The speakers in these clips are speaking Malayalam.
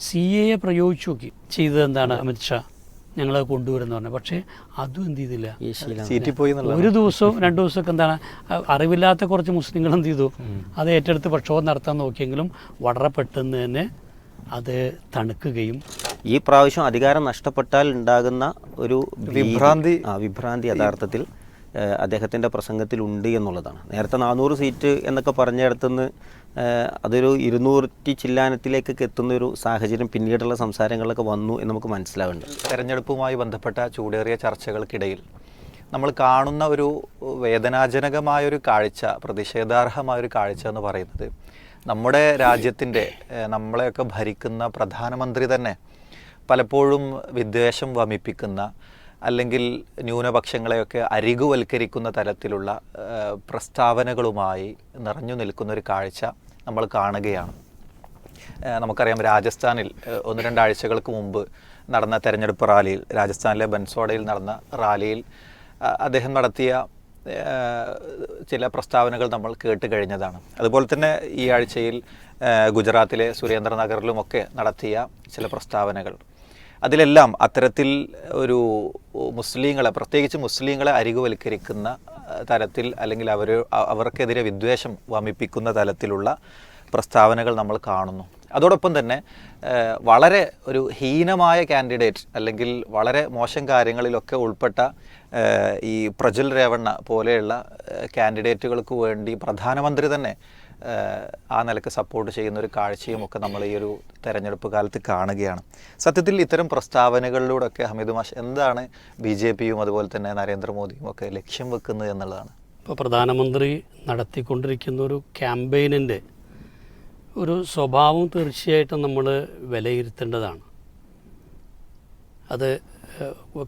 സി എയെ പ്രയോഗിച്ചു നോക്കി. ചെയ്തത് എന്താണ് അമിത്ഷാ ഞങ്ങൾ കൊണ്ടുവരുന്ന പറഞ്ഞു. പക്ഷേ അതും എന്ത് ചെയ്തില്ല. ഈ പോയി എന്നുള്ള ഒരു ദിവസവും രണ്ട് ദിവസമൊക്കെ എന്താണ് അറിവില്ലാത്ത കുറച്ച് മുസ്ലിങ്ങൾ എന്ത് ചെയ്തു? അത് ഏറ്റെടുത്ത് പ്രക്ഷോഭം നടത്താൻ നോക്കിയെങ്കിലും വളരെ പെട്ടെന്ന് തന്നെ അത് തണുക്കുകയും ഈ പ്രാവശ്യം അധികാരം നഷ്ടപ്പെട്ടാൽ ഉണ്ടാകുന്ന ഒരു വിഭ്രാന്തി. ആ വിഭ്രാന്തി യഥാർത്ഥത്തിൽ അദ്ദേഹത്തിന്റെ അദ്ദേഹത്തിന്റെ പ്രസംഗത്തിൽ ഉണ്ട് എന്നുള്ളതാണ്. നേരത്തെ നാനൂറ് സീറ്റ് എന്നൊക്കെ പറഞ്ഞിടത്തുനിന്ന് അതൊരു ഇരുന്നൂറ്റി ചില്ലാനത്തിലേക്കൊക്കെ എത്തുന്ന ഒരു സാഹചര്യം പിന്നീടുള്ള സംസാരങ്ങളിലൊക്കെ വന്നു എന്ന് നമുക്ക് മനസ്സിലാവുന്നുണ്ട്. തെരഞ്ഞെടുപ്പുമായി ബന്ധപ്പെട്ട ചൂടേറിയ ചർച്ചകൾക്കിടയിൽ നമ്മൾ കാണുന്ന ഒരു വേദനാജനകമായൊരു കാഴ്ച പ്രതിഷേധാർഹമായൊരു കാഴ്ച എന്ന് പറയുന്നത് നമ്മുടെ രാജ്യത്തിന്റെ നമ്മളെയൊക്കെ ഭരിക്കുന്ന പ്രധാനമന്ത്രി തന്നെ പലപ്പോഴും വിദ്വേഷം വമിപ്പിക്കുന്ന അല്ലെങ്കിൽ ന്യൂനപക്ഷങ്ങളെയൊക്കെ അരികുവൽക്കരിക്കുന്ന തരത്തിലുള്ള പ്രസ്താവനകളുമായി നിറഞ്ഞു നിൽക്കുന്ന ഒരു കാഴ്ച നമ്മൾ കാണുകയാണ്. നമുക്കറിയാം രാജസ്ഥാനിൽ ഒന്ന് രണ്ടാഴ്ചകൾക്ക് മുമ്പ് നടന്ന തെരഞ്ഞെടുപ്പ് റാലിയിൽ രാജസ്ഥാനിലെ ബൻസോഡയിൽ നടന്ന റാലിയിൽ അദ്ദേഹം നടത്തിയ ചില പ്രസ്താവനകൾ നമ്മൾ കേട്ട് കഴിഞ്ഞതാണ്. അതുപോലെ തന്നെ ഈ ആഴ്ചയിൽ ഗുജറാത്തിലെ സുരേന്ദ്രനഗറിലുമൊക്കെ നടത്തിയ ചില പ്രസ്താവനകൾ. അതിലെല്ലാം അത്തരത്തിൽ ഒരു മുസ്ലിങ്ങളെ പ്രത്യേകിച്ച് മുസ്ലിങ്ങളെ അരികുവൽക്കരിക്കുന്ന തരത്തിൽ അല്ലെങ്കിൽ അവർ അവർക്കെതിരെ വിദ്വേഷം വമിപ്പിക്കുന്ന തരത്തിലുള്ള പ്രസ്താവനകൾ നമ്മൾ കാണുന്നു. അതോടൊപ്പം തന്നെ വളരെ ഒരു ഹീനമായ കാൻഡിഡേറ്റ് അല്ലെങ്കിൽ വളരെ മോശം കാര്യങ്ങളിലൊക്കെ ഉൾപ്പെട്ട ഈ പ്രജ്വൽ രേവണ്ണ പോലെയുള്ള കാൻഡിഡേറ്റുകൾക്ക് വേണ്ടി പ്രധാനമന്ത്രി തന്നെ ആ നിലയ്ക്ക് സപ്പോർട്ട് ചെയ്യുന്ന ഒരു കാഴ്ചയും ഒക്കെ നമ്മൾ ഈ ഒരു തെരഞ്ഞെടുപ്പ് കാലത്ത് കാണുകയാണ്. സത്യത്തിൽ ഇത്തരം പ്രസ്താവനകളിലൂടെയൊക്കെ ഹമീദ് മാഷ് എന്താണ് ബി ജെ പിയും അതുപോലെ തന്നെ നരേന്ദ്രമോദിയും ഒക്കെ ലക്ഷ്യം വെക്കുന്നത് എന്നുള്ളതാണ്? ഇപ്പോൾ പ്രധാനമന്ത്രി നടത്തിക്കൊണ്ടിരിക്കുന്ന ഒരു ക്യാമ്പയിനിന്റെ ഒരു സ്വഭാവം തീർച്ചയായിട്ടും നമ്മൾ വിലയിരുത്തേണ്ടതാണ്. അത്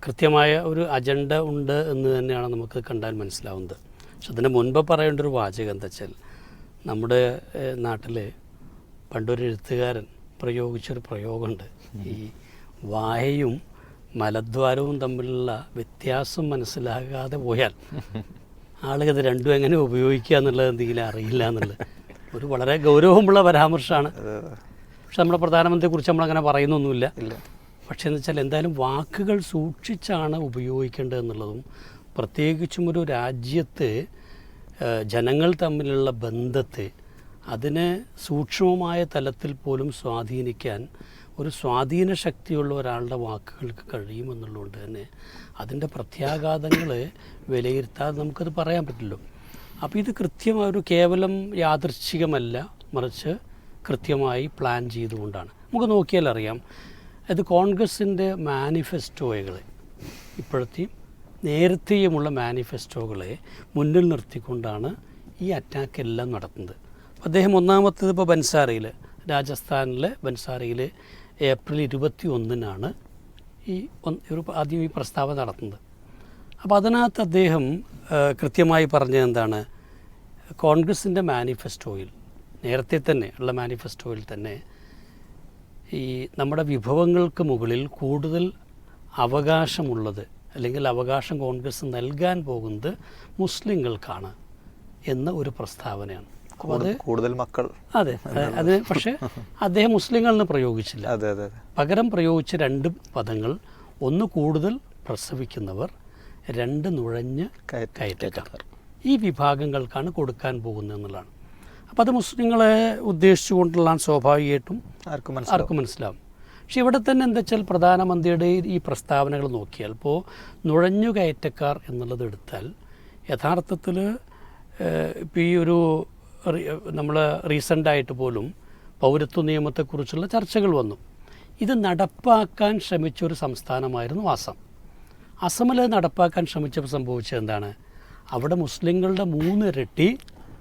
കൃത്യമായ ഒരു അജണ്ട ഉണ്ട് എന്ന് തന്നെയാണ് നമുക്ക് കണ്ടാൽ മനസ്സിലാവുന്നത്. പക്ഷെ അതിന് മുൻപ് പറയേണ്ട ഒരു വാചകം എന്താ വെച്ചാൽ നമ്മുടെ നാട്ടിൽ പണ്ടൊരു എഴുത്തുകാരൻ പ്രയോഗിച്ചൊരു പ്രയോഗമുണ്ട്. ഈ വായയും മലദ്വാരവും തമ്മിലുള്ള വ്യത്യാസം മനസ്സിലാകാതെ പോയാൽ ആളുകൾ ഇത് രണ്ടും എങ്ങനെ ഉപയോഗിക്കുക എന്നുള്ളത് എന്തെങ്കിലും അറിയില്ല എന്നുള്ളത്. ഒരു വളരെ ഗൗരവമുള്ള പരാമർശമാണ്. പക്ഷെ നമ്മുടെ പ്രധാനമന്ത്രിയെക്കുറിച്ച് നമ്മളങ്ങനെ പറയുന്നൊന്നുമില്ല. പക്ഷേ എന്ന് വെച്ചാൽ എന്തായാലും വാക്കുകൾ സൂക്ഷിച്ചാണ് ഉപയോഗിക്കേണ്ടത് എന്നുള്ളതും പ്രത്യേകിച്ചും ഒരു രാജ്യത്ത് ജനങ്ങൾ തമ്മിലുള്ള ബന്ധത്തെ അതിനെ സൂക്ഷ്മമായ തലത്തിൽ പോലും സ്വാധീനിക്കാൻ ഒരു സ്വാധീന ശക്തിയുള്ള ഒരാളുടെ വാക്കുകൾക്ക് കഴിയുമെന്നുള്ളതുകൊണ്ട് തന്നെ അതിന്റെ പ്രത്യാഘാതങ്ങൾ വിലയിരുത്താതെ നമുക്കത് പറയാൻ പറ്റില്ലോ അപ്പോൾ ഇത് കൃത്യമായ ഒരു കേവലം യാദൃച്ഛികമല്ല മറിച്ച് കൃത്യമായി പ്ലാൻ ചെയ്തുകൊണ്ടാണ്. നമുക്ക് നോക്കിയാൽ അറിയാം അത് കോൺഗ്രസിന്റെ മാനിഫെസ്റ്റോകൾ ഇപ്പോഴത്തെയും നേരത്തെയുമുള്ള മാനിഫെസ്റ്റോകളെ മുന്നിൽ നിർത്തിക്കൊണ്ടാണ് ഈ അറ്റാക്ക് എല്ലാം നടത്തുന്നത്. അദ്ദേഹം ഒന്നാമത്തേത് ഇപ്പോൾ ബൻസാരയിൽ രാജസ്ഥാനിലെ ബൻസാരയിൽ ഏപ്രിൽ ഇരുപത്തി ഒന്നിനാണ് ഈ ഒരു ആദ്യം ഈ പ്രസ്താവന നടത്തുന്നത്. അപ്പോൾ അതിനകത്ത് അദ്ദേഹം കൃത്യമായി പറഞ്ഞത് എന്താണ്? കോൺഗ്രസിന്റെ മാനിഫെസ്റ്റോയിൽ നേരത്തെ തന്നെ ഉള്ള മാനിഫെസ്റ്റോയിൽ തന്നെ ഈ നമ്മുടെ വിഭവങ്ങൾക്ക് മുകളിൽ കൂടുതൽ അവകാശമുള്ളത് അല്ലെങ്കിൽ അവകാശം കോൺഗ്രസ് നൽകാൻ പോകുന്നത് മുസ്ലിങ്ങൾക്കാണ് എന്ന ഒരു പ്രസ്താവനയാണ്. അത് കൂടുതൽ മക്കൾ. അതെ അത് പക്ഷേ അദ്ദേഹം മുസ്ലിങ്ങളെന്ന് പ്രയോഗിച്ചില്ല. അതെ അതെ പകരം പ്രയോഗിച്ച രണ്ട് പദങ്ങൾ ഒന്ന് കൂടുതൽ പ്രസവിക്കുന്നവർ രണ്ട് നുഴഞ്ഞ് കയറ്റ- കയറ്റക്കാർ. ഈ വിഭാഗങ്ങൾക്കാണ് കൊടുക്കാൻ പോകുന്നത് എന്നുള്ളതാണ്. അപ്പോൾ അത് മുസ്ലിങ്ങളെ ഉദ്ദേശിച്ചുകൊണ്ടുള്ള സ്വാഭാവികമായിട്ടും. ആർക്കും മനസ്സിലാവും. പക്ഷെ ഇവിടെ തന്നെ എന്താ വെച്ചാൽ പ്രധാനമന്ത്രിയുടെ ഈ പ്രസ്താവനകൾ നോക്കിയാൽ ഇപ്പോൾ നുഴഞ്ഞു കയറ്റക്കാർ എന്നുള്ളത് എടുത്താൽ യഥാർത്ഥത്തിൽ ഇപ്പോൾ ഈ ഒരു നമ്മൾ റീസെന്റായിട്ട് പോലും പൗരത്വ നിയമത്തെക്കുറിച്ചുള്ള ചർച്ചകൾ വന്നു. ഇത് നടപ്പാക്കാൻ ശ്രമിച്ച ഒരു സംസ്ഥാനമായിരുന്നു അസം അസമിൽ അത് നടപ്പാക്കാൻ ശ്രമിച്ചപ്പോൾ സംഭവിച്ചത് എന്താണ്? അവിടെ മുസ്ലിങ്ങളുടെ മൂന്നിരട്ടി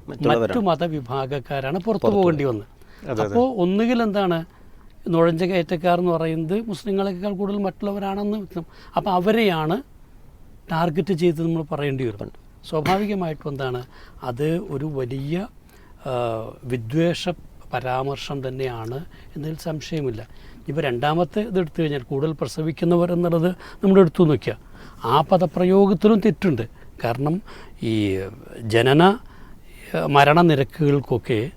മറ്റു മതവിഭാഗക്കാരാണ് പുറത്തു പോകേണ്ടി വന്നത്. അപ്പോൾ ഒന്നുകിൽ എന്താണ്? നുഴഞ്ഞ കയറ്റക്കാർ എന്ന് പറയുന്നത് മുസ്ലിങ്ങളെക്കാൾ കൂടുതൽ മറ്റുള്ളവരാണെന്ന് അപ്പോൾ അവരെയാണ് ടാർഗറ്റ് ചെയ്ത് നമ്മൾ പറയേണ്ടി വരുന്നുണ്ട് സ്വാഭാവികമായിട്ടും എന്താണ്? അത് ഒരു വലിയ വിദ്വേഷ പരാമർശം തന്നെയാണ് എന്നതിൽ സംശയമില്ല. ഇപ്പോൾ രണ്ടാമത്തെ ഇത് എടുത്തു കഴിഞ്ഞാൽ കൂടുതൽ പ്രസവിക്കുന്നവർ എന്നുള്ളത് നമ്മൾ എടുത്തു നോക്കുക ആ പദപ്രയോഗത്തിലും തെറ്റുണ്ട്. കാരണം ഈ ജനന മരണ മരണനിരക്കുകൾക്കൊക്കെ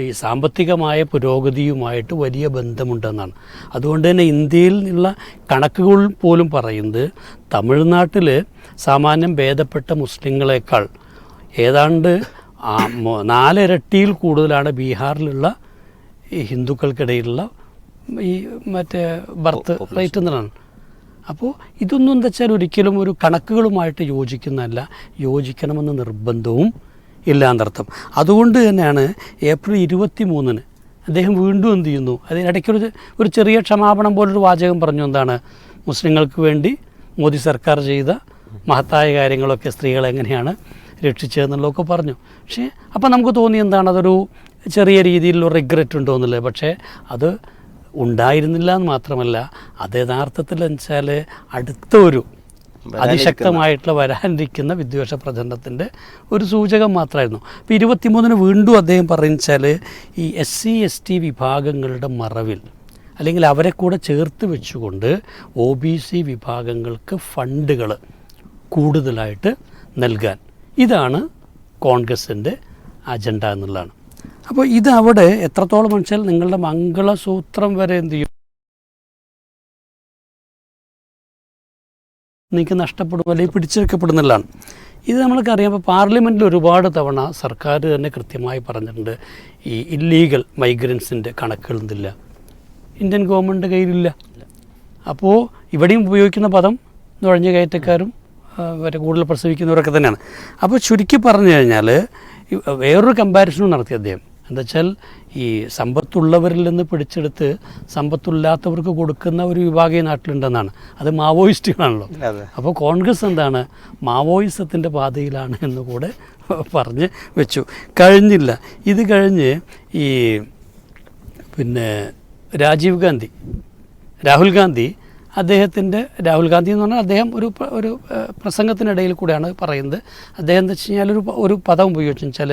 ഈ സാമ്പത്തികമായ പുരോഗതിയുമായിട്ട് വലിയ ബന്ധമുണ്ടെന്നാണ്. അതുകൊണ്ട് തന്നെ ഇന്ത്യയിൽ നിന്നുള്ള കണക്കുകൾ പോലും പറയുന്നത് തമിഴ്നാട്ടിൽ സാമാന്യം ഭേദപ്പെട്ട മുസ്ലിങ്ങളെക്കാൾ ഏതാണ്ട് നാലിരട്ടിയിൽ കൂടുതലാണ് ബീഹാറിലുള്ള ഈ ഹിന്ദുക്കൾക്കിടയിലുള്ള ഈ മറ്റേ ബർത്ത് റേറ്റ് എന്നുള്ളതാണ് അപ്പോൾ ഇതൊന്നും എന്താ വെച്ചാൽ ഒരിക്കലും ഒരു കണക്കുകളുമായിട്ട് യോജിക്കുന്നതല്ല. യോജിക്കണമെന്ന് നിർബന്ധവും ഇല്ലാന്നർത്ഥം. അതുകൊണ്ട് തന്നെയാണ് ഏപ്രിൽ ഇരുപത്തി മൂന്നിന് അദ്ദേഹം വീണ്ടും എന്ത് ചെയ്യുന്നു? അതിനിടയ്ക്കൊരു ഒരു ചെറിയ ക്ഷമാപണം പോലൊരു വാചകം പറഞ്ഞു. എന്താണ്? മുസ്ലിങ്ങൾക്ക് വേണ്ടി മോദി സർക്കാർ ചെയ്ത മഹത്തായ കാര്യങ്ങളൊക്കെ സ്ത്രീകളെ എങ്ങനെയാണ് രക്ഷിച്ചതെന്നുള്ളതൊക്കെ പറഞ്ഞു. പക്ഷേ അപ്പം നമുക്ക് തോന്നി എന്താണ്? അതൊരു ചെറിയ രീതിയിലുള്ള റിഗ്രറ്റ് ഉണ്ടോ എന്നുള്ളത്. പക്ഷേ അത് ഉണ്ടായിരുന്നില്ല എന്ന് മാത്രമല്ല അത് യഥാർത്ഥത്തിൽ വെച്ചാൽ അടുത്ത ഒരു അതിശക്തമായിട്ടുള്ള വരാനിരിക്കുന്ന വിദ്വേഷ പ്രചരണത്തിന്റെ ഒരു സൂചകം മാത്രമായിരുന്നു. അപ്പോൾ ഇരുപത്തിമൂന്നിന് വീണ്ടും അദ്ദേഹം പറഞ്ഞാൽ ഈ എസ് സി എസ് ടി വിഭാഗങ്ങളുടെ മറവിൽ അല്ലെങ്കിൽ അവരെ കൂടെ ചേർത്ത് വെച്ചുകൊണ്ട് ഒ ബി സി വിഭാഗങ്ങൾക്ക് ഫണ്ടുകൾ കൂടുതലായിട്ട് നൽകാൻ. ഇതാണ് കോൺഗ്രസിന്റെ അജണ്ട എന്നുള്ളതാണ്. അപ്പോൾ ഇതവിടെ എത്രത്തോളം വെച്ചാൽ നിങ്ങളുടെ മംഗളസൂത്രം വരെ എന്ത് ചെയ്യും? നിങ്ങൾക്ക് നഷ്ടപ്പെടും അല്ലെങ്കിൽ പിടിച്ചെടുക്കപ്പെടുന്നതാണ്. ഇത് നമ്മൾക്ക് അറിയാം അപ്പോൾ പാർലമെന്റിൽ ഒരുപാട് തവണ സർക്കാർ തന്നെ കൃത്യമായി പറഞ്ഞിട്ടുണ്ട് ഈ ഇല്ലീഗൽ മൈഗ്രൻസിന്റെ കണക്കുകളൊന്നുമില്ല ഇന്ത്യൻ ഗവൺമെന്റ് കയ്യിലില്ല. അപ്പോൾ ഇവിടെയും ഉപയോഗിക്കുന്ന പദം നുഴഞ്ഞു കയറ്റക്കാരും വരെ കൂടുതൽ പ്രസവിക്കുന്നവരൊക്കെ തന്നെയാണ്. അപ്പോൾ ചുരുക്കി പറഞ്ഞു കഴിഞ്ഞാൽ വേറൊരു കമ്പാരിസണും നടത്തി അദ്ദേഹം. എന്താ വെച്ചാൽ ഈ സമ്പത്തുള്ളവരിൽ നിന്ന് പിടിച്ചെടുത്ത് സമ്പത്തില്ലാത്തവർക്ക് കൊടുക്കുന്ന ഒരു വിഭാഗം ഈ നാട്ടിലുണ്ടെന്നാണ്. അത് മാവോയിസ്റ്റുകളാണല്ലോ. അപ്പോൾ കോൺഗ്രസ് എന്താണ് മാവോയിസത്തിന്റെ പാതയിലാണ് എന്ന് കൂടെ പറഞ്ഞ് വെച്ചു. കഴിഞ്ഞില്ല. ഇത് കഴിഞ്ഞ് ഈ പിന്നെ രാജീവ് ഗാന്ധി രാഹുൽ ഗാന്ധി അദ്ദേഹത്തിന്റെ രാഹുൽ ഗാന്ധി എന്ന് പറഞ്ഞാൽ അദ്ദേഹം ഒരു ഒരു പ്രസംഗത്തിനിടയിൽ കൂടെയാണ് പറയുന്നത്. അദ്ദേഹം എന്താ വെച്ച് കഴിഞ്ഞാൽ ഒരു ഒരു പദം ഉപയോഗിച്ചു വെച്ചാൽ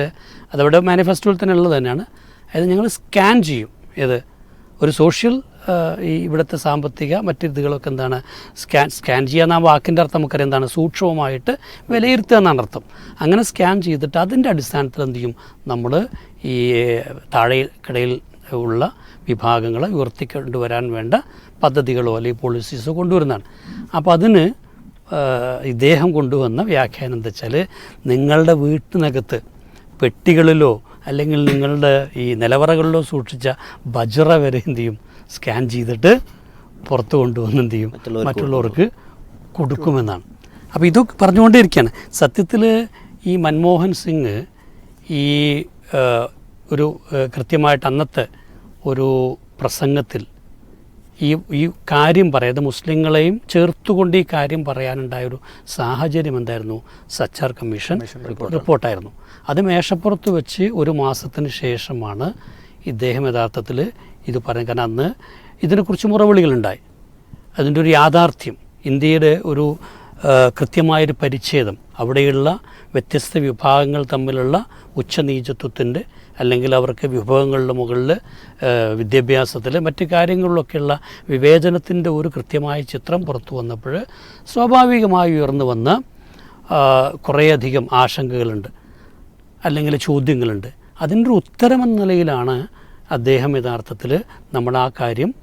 അതവിടെ മാനിഫെസ്റ്റോയിൽ തന്നെ ഉള്ളത് തന്നെയാണ്. അതായത് ഞങ്ങൾ സ്കാൻ ചെയ്യും ഏത്. ഒരു സോഷ്യൽ ഈ ഇവിടുത്തെ സാമ്പത്തിക മറ്റിതുകളൊക്കെ എന്താണ്? സ്കാൻ സ്കാൻ ചെയ്യുക എന്ന വാക്കിന്റെ അർത്ഥം നമുക്കറിയാം എന്താണ്? സൂക്ഷ്മമായിട്ട് വിലയിരുത്തുക എന്നാണ് അർത്ഥം. അങ്ങനെ സ്കാൻ ചെയ്തിട്ട് അതിന്റെ അടിസ്ഥാനത്തിൽ എന്ത് ചെയ്യും? നമ്മൾ ഈ താഴെക്കിടയിൽ ഉള്ള വിഭാഗങ്ങളെ ഉയർത്തിക്കൊണ്ടുവരാൻ വേണ്ട പദ്ധതികളോ അല്ലെങ്കിൽ പോളിസീസോ കൊണ്ടുവരുന്നതാണ്. അപ്പോൾ അതിന് ഇദ്ദേഹം കൊണ്ടുവന്ന വ്യാഖ്യാനം എന്താ വെച്ചാൽ നിങ്ങളുടെ വീട്ടിനകത്ത് പെട്ടികളിലോ അല്ലെങ്കിൽ നിങ്ങളുടെ ഈ നിലവറകളിലോ സൂക്ഷിച്ച ബജറ വരെ എന്ത് ചെയ്യും? സ്കാൻ ചെയ്തിട്ട് പുറത്ത് കൊണ്ടുവന്ന് എന്ത് ചെയ്യും? മറ്റുള്ളവർക്ക് കൊടുക്കുമെന്നാണ്. അപ്പോൾ ഇതൊക്കെ പറഞ്ഞുകൊണ്ടേയിരിക്കുകയാണ്. സത്യത്തിൽ ഈ മൻമോഹൻ സിംഗ് ഈ ഒരു കൃത്യമായിട്ട് അന്നത്തെ ഒരു പ്രസംഗത്തിൽ ഈ ഈ കാര്യം പറയാതെ മുസ്ലിങ്ങളെയും ചേർത്തുകൊണ്ട് ഈ കാര്യം പറയാനുണ്ടായ ഒരു സാഹചര്യം എന്തായിരുന്നു? സച്ചാർ കമ്മീഷൻ റിപ്പോർട്ടായിരുന്നു. അത് മേശപ്പുറത്ത് വെച്ച് ഒരു മാസത്തിന് ശേഷമാണ് ഇദ്ദേഹം യഥാർത്ഥത്തിൽ ഇത് പറയുന്നത് കാരണം അന്ന് ഇതിനെക്കുറിച്ച് മുറവിളികളുണ്ടായി. അതിന്റെ ഒരു യാഥാർത്ഥ്യം. ഇന്ത്യയുടെ ഒരു കൃത്യമായൊരു പരിച്ഛേദം. അവിടെയുള്ള വ്യത്യസ്ത വിഭാഗങ്ങൾ തമ്മിലുള്ള ഉച്ചനീചത്വത്തിന്റെ അല്ലെങ്കിൽ അവർക്ക് വിഭവങ്ങളുടെ മുകളിൽ വിദ്യാഭ്യാസത്തിൽ മറ്റു കാര്യങ്ങളിലൊക്കെയുള്ള വിവേചനത്തിന്റെ ഒരു കൃത്യമായ ചിത്രം പുറത്തു വന്നപ്പോൾ സ്വാഭാവികമായി ഉയർന്നു വന്ന് കുറേയധികം ആശങ്കകളുണ്ട് അല്ലെങ്കിൽ ചോദ്യങ്ങളുണ്ട്. അതിന്റെ ഉത്തരമെന്ന നിലയിലാണ് അദ്ദേഹം യഥാർത്ഥത്തിൽ നമ്മൾ ആ കാര്യം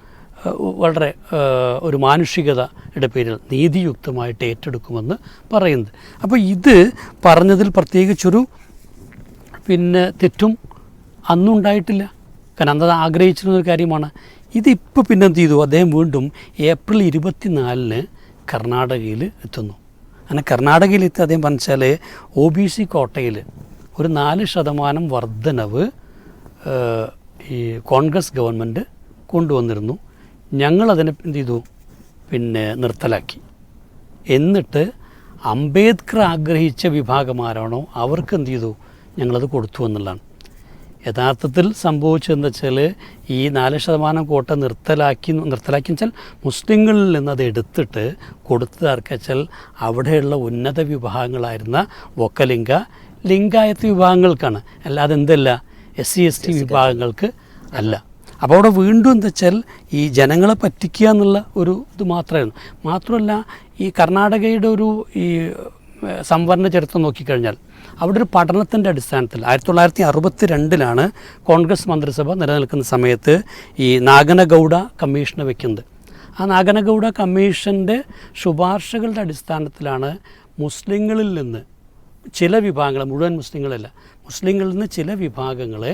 വളരെ ഒരു മാനുഷികതയുടെ പേരിൽ നീതിയുക്തമായിട്ട് ഏറ്റെടുക്കുമെന്ന് പറയുന്നത്. അപ്പോൾ ഇത് പറഞ്ഞതിൽ പ്രത്യേകിച്ചൊരു പിന്നെ തെറ്റും അന്നുണ്ടായിട്ടില്ല. കാരണം അന്നത് ആഗ്രഹിച്ചിരുന്ന ഒരു കാര്യമാണ്. ഇതിപ്പോൾ പിന്നെ എന്ത് ചെയ്തു? അദ്ദേഹം വീണ്ടും ഏപ്രിൽ ഇരുപത്തിനാലിന് കർണാടകയിൽ എത്തുന്നു. അങ്ങനെ കർണാടകയിൽ എത്തി അദ്ദേഹം പറഞ്ഞാൽ ഒ ബി സി കോട്ടയിൽ ഒരു നാല് ശതമാനം വർധനവ് ഈ കോൺഗ്രസ് ഗവൺമെന്റ് കൊണ്ടുവന്നിരുന്നു. ഞങ്ങളതിനെ എന്ത് ചെയ്തു? പിന്നെ നിർത്തലാക്കി. എന്നിട്ട് അംബേദ്കർ ആഗ്രഹിച്ച വിഭാഗമാരാണോ അവർക്ക് എന്ത് ചെയ്തു? ഞങ്ങളത് കൊടുത്തു എന്നുള്ളതാണ്. യഥാർത്ഥത്തിൽ സംഭവിച്ചതെന്ന് വെച്ചാൽ ഈ നാല് ശതമാനം കോട്ട നിർത്തലാക്കി നിർത്തലാക്കി വെച്ചാൽ മുസ്ലിങ്ങളിൽ നിന്ന് അത് എടുത്തിട്ട് കൊടുത്തത് ആർക്കാ വെച്ചാൽ അവിടെയുള്ള ഉന്നത വിഭാഗങ്ങളായിരുന്ന ഒക്കലിംഗ ലിംഗായത്ത് വിഭാഗങ്ങൾക്കാണ്. അല്ലാതെ എന്തല്ല? S C S T. വിഭാഗങ്ങൾക്ക് അല്ല. അപ്പോൾ അവിടെ വീണ്ടും എന്താ വെച്ചാൽ ഈ ജനങ്ങളെ പറ്റിക്കുക എന്നുള്ള ഒരു ഇത് മാത്രമായിരുന്നു മാത്രമല്ല ഈ കർണാടകയുടെ ഒരു ഈ സംവരണ ചരിത്രം നോക്കിക്കഴിഞ്ഞാൽ അവിടെ ഒരു പഠനത്തിന്റെ അടിസ്ഥാനത്തിൽ ആയിരത്തി തൊള്ളായിരത്തി അറുപത്തി രണ്ടിലാണ് കോൺഗ്രസ് മന്ത്രിസഭ നിലനിൽക്കുന്ന സമയത്ത് ഈ നാഗനഗൗഡ കമ്മീഷനെ വെക്കുന്നത്. ആ നാഗനഗൗഡ കമ്മീഷന്റെ ശുപാർശകളുടെ അടിസ്ഥാനത്തിലാണ് മുസ്ലിങ്ങളിൽ നിന്ന് ചില വിഭാഗങ്ങൾ മുഴുവൻ മുസ്ലിങ്ങളല്ല മുസ്ലിങ്ങളിൽ നിന്ന് ചില വിഭാഗങ്ങളെ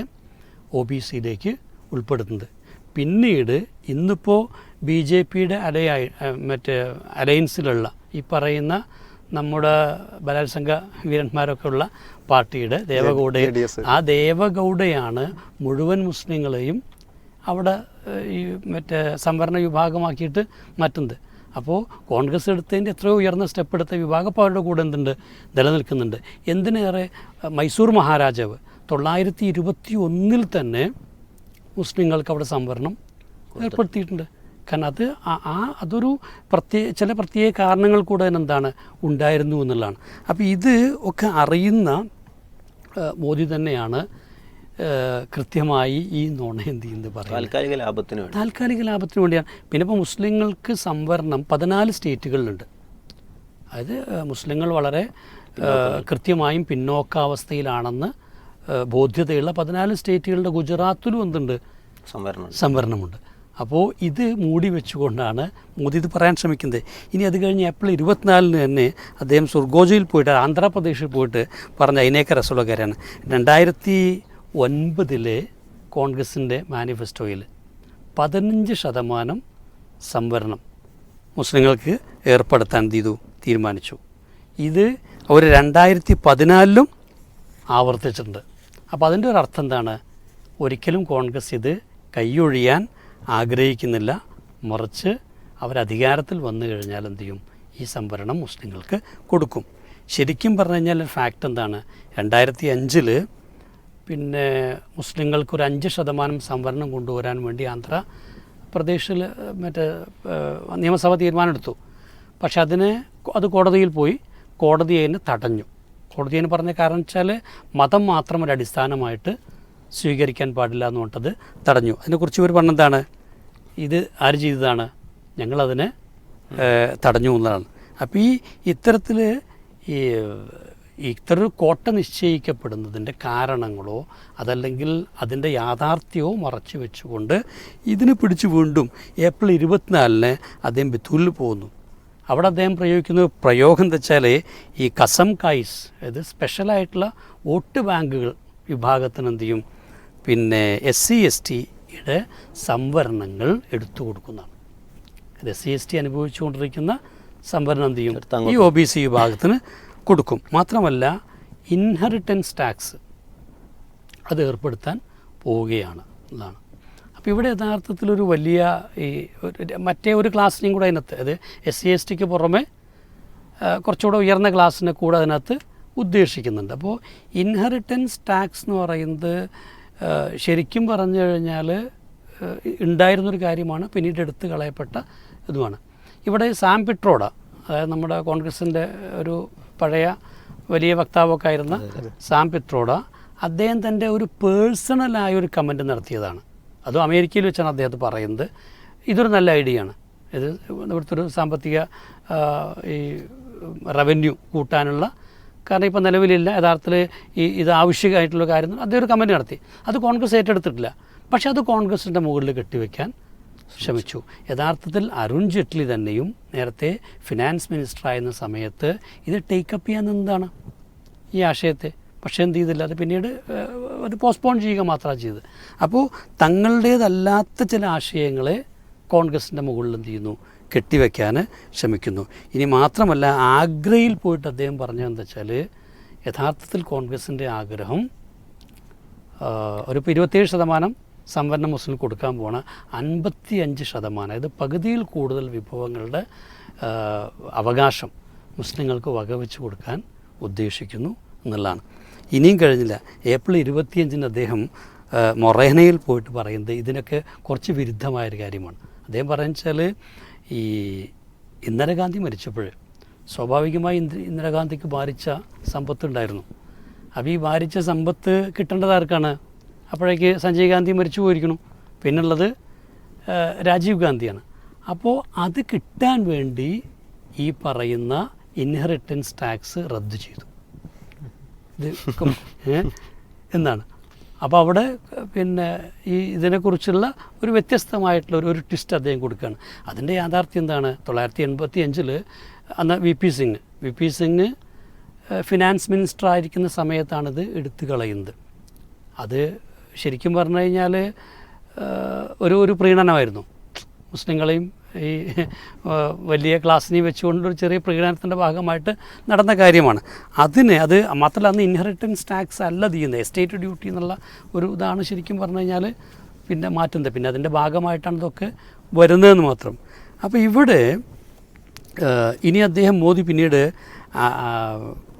ഒ ബി സിയിലേക്ക് ഉൾപ്പെടുത്തുന്നത്. പിന്നീട് ഇന്നിപ്പോൾ ബി ജെ പിയുടെ അലയായി മറ്റേ അലയൻസിലുള്ള ഈ പറയുന്ന നമ്മുടെ ബലാത്സംഗ വീരന്മാരൊക്കെ ഉള്ള പാർട്ടിയുടെ ദേവഗൗഡ ആ ദേവഗൗഡയാണ് മുഴുവൻ മുസ്ലിങ്ങളെയും അവിടെ ഈ മറ്റേ സംവരണ വിഭാഗമാക്കിയിട്ട് മാറ്റുന്നത്. അപ്പോൾ കോൺഗ്രസ് എടുത്തതിന്റെ എത്രയോ ഉയർന്ന സ്റ്റെപ്പ് എടുത്ത വിഭാഗം അപ്പോൾ അവരുടെ കൂടെ എന്തുണ്ട്? നിലനിൽക്കുന്നുണ്ട്. എന്തിനേറെ മൈസൂർ മഹാരാജാവ് തൊള്ളായിരത്തി ഇരുപത്തി ഒന്നിൽ തന്നെ മുസ്ലിങ്ങൾക്ക് അവിടെ സംവരണം ഏർപ്പെടുത്തിയിട്ടുണ്ട്. കാരണം അത് ആ- അതൊരു പ്രത്യേക ചില പ്രത്യേക കാരണങ്ങൾ കൂടെ എന്താണ് ഉണ്ടായിരുന്നു എന്നുള്ളതാണ്. അപ്പോൾ ഇത് ഒക്കെ അറിയുന്ന മോദി തന്നെയാണ് കൃത്യമായി ഈ നോണ എന്ത് ചെയ്യുന്നത് പറയുന്നത്. താൽക്കാലിക ലാഭത്തിന് വേണ്ടി. താൽക്കാലിക ലാഭത്തിന് വേണ്ടിയാണ്. പിന്നെ ഇപ്പോൾ മുസ്ലിങ്ങൾക്ക് സംവരണം പതിനാല് സ്റ്റേറ്റുകളിലുണ്ട്. അതായത് മുസ്ലിങ്ങൾ വളരെ കൃത്യമായും പിന്നോക്കാവസ്ഥയിലാണെന്ന് ബോധ്യതയുള്ള പതിനാല് സ്റ്റേറ്റുകളുടെ ഗുജറാത്തിലും എന്തുണ്ട്? സംവരണം. സംവരണമുണ്ട്. അപ്പോൾ ഇത് മൂടി വെച്ചുകൊണ്ടാണ് മോദി ഇത് പറയാൻ ശ്രമിക്കുന്നത്. ഇനി അത് കഴിഞ്ഞ് ഏപ്രിൽ ഇരുപത്തിനാലിന് തന്നെ അദ്ദേഹം സുർഗോജയിൽ പോയിട്ട് ആന്ധ്രാപ്രദേശിൽ പോയിട്ട് പറഞ്ഞ അതിനേക്ക് രസമുള്ള കാര്യമാണ് രണ്ടായിരത്തി ഒൻപതിലെ കോൺഗ്രസിന്റെ മാനിഫെസ്റ്റോയിൽ പതിനഞ്ച് ശതമാനം സംവരണം മുസ്ലിങ്ങൾക്ക് ഏർപ്പെടുത്താൻ ചെയ്തു തീരുമാനിച്ചു. ഇത് അവർ രണ്ടായിരത്തി പതിനാലിലും ആവർത്തിച്ചിട്ടുണ്ട്. അപ്പോൾ അതിന്റെ ഒരു അർത്ഥം എന്താണ്? ഒരിക്കലും കോൺഗ്രസ് ഇത് കൈയൊഴിയാൻ ആഗ്രഹിക്കുന്നില്ല. മറിച്ച് അവരധികാരത്തിൽ വന്നു കഴിഞ്ഞാൽ എന്ത് ചെയ്യും? ഈ സംവരണം മുസ്ലിങ്ങൾക്ക് കൊടുക്കും. ശരിക്കും പറഞ്ഞു കഴിഞ്ഞാൽ ഫാക്റ്റ് എന്താണ്? രണ്ടായിരത്തി അഞ്ചിൽ പിന്നെ മുസ്ലിങ്ങൾക്ക് ഒരു അഞ്ച് ശതമാനം സംവരണം കൊണ്ടുവരാൻ വേണ്ടി ആന്ധ്രാപ്രദേശിൽ മറ്റേ നിയമസഭ തീരുമാനമെടുത്തു. പക്ഷെ അതിന് അത് കോടതിയിൽ പോയി. കോടതി അതിനെ തടഞ്ഞു. കോടതി അതിന് പറഞ്ഞ കാരണം വെച്ചാൽ മതം മാത്രം ഒരു അടിസ്ഥാനമായിട്ട് സ്വീകരിക്കാൻ പാടില്ല എന്ന് പറഞ്ഞത് തടഞ്ഞു. അതിനെക്കുറിച്ച് ഇവർ പറഞ്ഞെന്താണ് ഇത് ആര് ചെയ്തതാണ്? ഞങ്ങളതിനെ തടഞ്ഞു എന്നതാണ്. അപ്പോൾ ഈ ഇത്തരത്തിൽ ഈ ഇത്തരം ഒരു കോട്ട നിശ്ചയിക്കപ്പെടുന്നതിന്റെ കാരണങ്ങളോ അതല്ലെങ്കിൽ അതിന്റെ യാഥാർത്ഥ്യവും മറച്ചു വെച്ചുകൊണ്ട് ഇതിനെ പിടിച്ച് വീണ്ടും ഏപ്രിൽ ഇരുപത്തിനാലിന് അദ്ദേഹം ബിത്തൂരിൽ പോകുന്നു. അവിടെ അദ്ദേഹം പ്രയോഗിക്കുന്ന പ്രയോഗം എന്താ വെച്ചാൽ ഈ കസം കായ്സ് അതായത് സ്പെഷ്യലായിട്ടുള്ള വോട്ട് ബാങ്കുകൾ വിഭാഗത്തിന് എന്ത് ചെയ്യും? പിന്നെ എസ് സി എസ് ടിയുടെ സംവരണങ്ങൾ എടുത്തു കൊടുക്കുന്നതാണ്. അത് എസ് സി എസ് ടി അനുഭവിച്ചുകൊണ്ടിരിക്കുന്ന സംവരണം എന്ത് ചെയ്യും? ഈ ഒ ബി സി വിഭാഗത്തിന് കൊടുക്കും. മാത്രമല്ല ഇൻഹെറിറ്റൻസ് ടാക്സ് അത് ഏർപ്പെടുത്താൻ പോവുകയാണ്. എന്നതാണ് അപ്പോൾ ഇവിടെ യഥാർത്ഥത്തിൽ ഒരു വലിയ ഈ മറ്റേ ഒരു ക്ലാസ്സിനെയും കൂടെ അതിനകത്ത് അത് എസ് സി എസ് ടിക്ക് പുറമെ കുറച്ചുകൂടെ ഉയർന്ന ക്ലാസ്സിനെ കൂടെ അതിനകത്ത് ഉദ്ദേശിക്കുന്നുണ്ട്. അപ്പോൾ ഇൻഹെറിറ്റൻസ് ടാക്സ് എന്ന് പറയുന്നത് ശരിക്കും പറഞ്ഞു കഴിഞ്ഞാൽ ഉണ്ടായിരുന്നൊരു കാര്യമാണ് പിന്നീട് എടുത്തു കളയപ്പെട്ട ഇതുമാണ്. ഇവിടെ സാം പിട്രോഡ അതായത് നമ്മുടെ കോൺഗ്രസിന്റെ ഒരു പഴയ വലിയ വക്താവൊക്കെ ആയിരുന്ന സാം പിട്രോഡ അദ്ദേഹം തന്റെ ഒരു പേഴ്സണലായ ഒരു കമന്റ് നടത്തിയതാണ്. അതും അമേരിക്കയിൽ വെച്ചാണ് അദ്ദേഹത്തെ പറയുന്നത്. ഇതൊരു നല്ല ഐഡിയ ആണ് ഇത് ഇവിടുത്തെ ഒരു സാമ്പത്തിക ഈ റവന്യൂ കൂട്ടാനുള്ള കാരണം ഇപ്പോൾ നിലവിലില്ല. യഥാർത്ഥത്തിൽ ഈ ഇത് ആവശ്യമായിട്ടുള്ള കാര്യം അദ്ദേഹം ഒരു കമന്റ് നടത്തി. അത് കോൺഗ്രസ് ഏറ്റെടുത്തിട്ടില്ല. പക്ഷേ അത് കോൺഗ്രസിന്റെ മുകളിൽ കെട്ടിവെക്കാൻ ശ്രമിച്ചു. യഥാർത്ഥത്തിൽ അരുൺ ജെയ്റ്റ്ലി തന്നെയും നേരത്തെ ഫിനാൻസ് മിനിസ്റ്റർ ആയിരുന്ന സമയത്ത് ഇത് ടേക്കപ്പ് ചെയ്യാൻ എന്താണ് ഈ ആശയത്തെ. പക്ഷേ എന്ത് ചെയ്തില്ല. അത് പിന്നീട് അത് പോസ്റ്റ്പോൺ ചെയ്യുക മാത്രമാണ് ചെയ്തത്. അപ്പോൾ തങ്ങളുടേതല്ലാത്ത ചില ആശയങ്ങളെ കോൺഗ്രസിന്റെ മുകളിൽ എന്ത് ചെയ്യുന്നു? കെട്ടിവെക്കാൻ ശ്രമിക്കുന്നു. ഇനി മാത്രമല്ല ആഗ്രയിൽ പോയിട്ട് അദ്ദേഹം പറഞ്ഞതെന്താ വെച്ചാൽ യഥാർത്ഥത്തിൽ കോൺഗ്രസിന്റെ ആഗ്രഹം ഒരു ഇരുപത്തേഴ് ശതമാനം സംവരണ മുസ്ലിം കൊടുക്കാൻ പോണ അൻപത്തി അഞ്ച് ശതമാനം അതായത് പകുതിയിൽ കൂടുതൽ വിഭവങ്ങളുടെ അവകാശം മുസ്ലിങ്ങൾക്ക് വകവെച്ച് കൊടുക്കാൻ ഉദ്ദേശിക്കുന്നു എന്നുള്ളതാണ്. ഇനിയും കഴിഞ്ഞില്ല. ഏപ്രിൽ ഇരുപത്തിയഞ്ചിന് അദ്ദേഹം മൊറേനയിൽ പോയിട്ട് പറയുന്നത് ഇതിനൊക്കെ കുറച്ച് വിരുദ്ധമായൊരു കാര്യമാണ്. അദ്ദേഹം പറയുന്നത് ഈ ഇന്ദിരാഗാന്ധി മരിച്ചപ്പോൾ സ്വാഭാവികമായി ഇന്ദി ഇന്ദിരാഗാന്ധിക്ക് ഭാരിച്ച സമ്പത്തുണ്ടായിരുന്നു അപ്പോൾ ഈ ഭാരിച്ച സമ്പത്ത് കിട്ടേണ്ടത് ആർക്കാണ്? അപ്പോഴേക്ക് സഞ്ജയ് ഗാന്ധി മരിച്ചു പോയിരിക്കണം പിന്നുള്ളത് രാജീവ് ഗാന്ധിയാണ്. അപ്പോൾ അത് കിട്ടാൻ വേണ്ടി ഈ പറയുന്ന ഇൻഹെറിറ്റൻസ് ടാക്സ് റദ്ദു ചെയ്തു. ഇത് കം- ഏ? എന്നാണ്. അപ്പോൾ അവിടെ പിന്നെ ഈ ഇതിനെക്കുറിച്ചുള്ള ഒരു വ്യത്യസ്തമായിട്ടുള്ള ഒരു ഒരു ട്വിസ്റ്റ് അദ്ദേഹം കൊടുക്കുകയാണ് അതിന്റെ യാഥാർത്ഥ്യം എന്താണ്? തൊള്ളായിരത്തി എൺപത്തി അഞ്ചിൽ അന്ന് V P Singh V P Singh finance minister ആയിരിക്കുന്ന സമയത്താണിത് എടുത്തു കളയുന്നത്. അത് ശരിക്കും പറഞ്ഞു കഴിഞ്ഞാൽ ഒരു ഒരു പ്രീണനമായിരുന്നു. മുസ്ലിങ്ങളെയും ഈ വലിയ ക്ലാസ്സിനെയും വെച്ചുകൊണ്ടൊരു ചെറിയ പ്രകടനത്തിന്റെ ഭാഗമായിട്ട് നടന്ന കാര്യമാണ്. അതിന് അത് മാത്രമല്ല അന്ന് ഇൻഹെറിറ്റൻസ് ടാക്സ് അല്ല ചെയ്യുന്നത്. എസ്റ്റേറ്റ് ഡ്യൂട്ടി എന്നുള്ള ഒരു ഇതാണ് ശരിക്കും പറഞ്ഞു കഴിഞ്ഞാൽ പിന്നെ മാറ്റുന്നത് പിന്നെ അതിന്റെ ഭാഗമായിട്ടാണ് ഇതൊക്കെ വരുന്നതെന്ന് മാത്രം. അപ്പോൾ ഇവിടെ ഇനി അദ്ദേഹം മോദി പിന്നീട്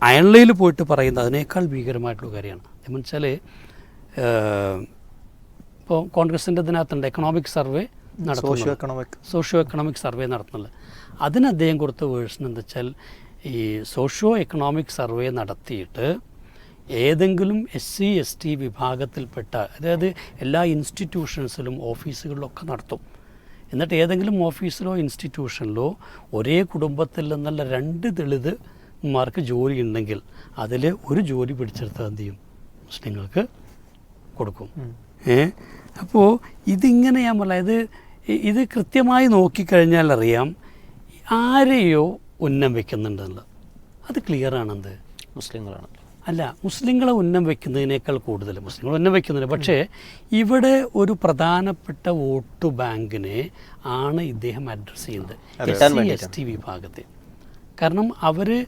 അയൺലയിൽ പോയിട്ട് പറയുന്നത് അതിനേക്കാൾ ഭീകരമായിട്ടുള്ള കാര്യമാണ്. എന്ന് വെച്ചാൽ ഇപ്പോൾ കോൺഗ്രസിന്റെ ഇതിനകത്തുണ്ട് economic survey socio economic socio economic survey നടത്തുന്നത് അതിന് അദ്ദേഹം കൊടുത്ത വേഴ്സൺ എന്താ വെച്ചാൽ ഈ സോഷ്യോ എക്കണോമിക് സർവേ നടത്തിയിട്ട് ഏതെങ്കിലും എസ് സി എസ് ടി വിഭാഗത്തിൽപ്പെട്ട അതായത് എല്ലാ ഇൻസ്റ്റിറ്റ്യൂഷൻസിലും ഓഫീസുകളിലൊക്കെ നടത്തും. എന്നിട്ട് ഏതെങ്കിലും ഓഫീസിലോ ഇൻസ്റ്റിറ്റ്യൂഷനിലോ ഒരേ കുടുംബത്തിൽ നിന്നുള്ള രണ്ട് ദളിത്മാർക്ക് ജോലി ഉണ്ടെങ്കിൽ അതിൽ ഒരു ജോലി പിടിച്ചെടുത്താൽ എന്ത് ചെയ്യും? മുസ്ലിങ്ങൾക്ക് കൊടുക്കും. ഏ? അപ്പോൾ ഇതിങ്ങനെ ഞാൻ പറയാം ഇത് ഇത് കൃത്യമായി നോക്കിക്കഴിഞ്ഞാൽ അറിയാം ആരെയോ ഉന്നം വെക്കുന്നുണ്ടെന്നുള്ളത് അത് ക്ലിയർ ആണെന്ത്? മുസ്ലിങ്ങളാണ്. അല്ല മുസ്ലിങ്ങളെ ഉന്നം വെക്കുന്നതിനേക്കാൾ കൂടുതൽ. മുസ്ലിങ്ങൾ ഉന്നം വെക്കുന്നില്ല. പക്ഷേ ഇവിടെ ഒരു പ്രധാനപ്പെട്ട വോട്ട് ബാങ്കിനെ ആണ് ഇദ്ദേഹം അഡ്രസ് ചെയ്യുന്നത്. എസ് സി എസ് ടി വിഭാഗത്തെ. കാരണം അവർ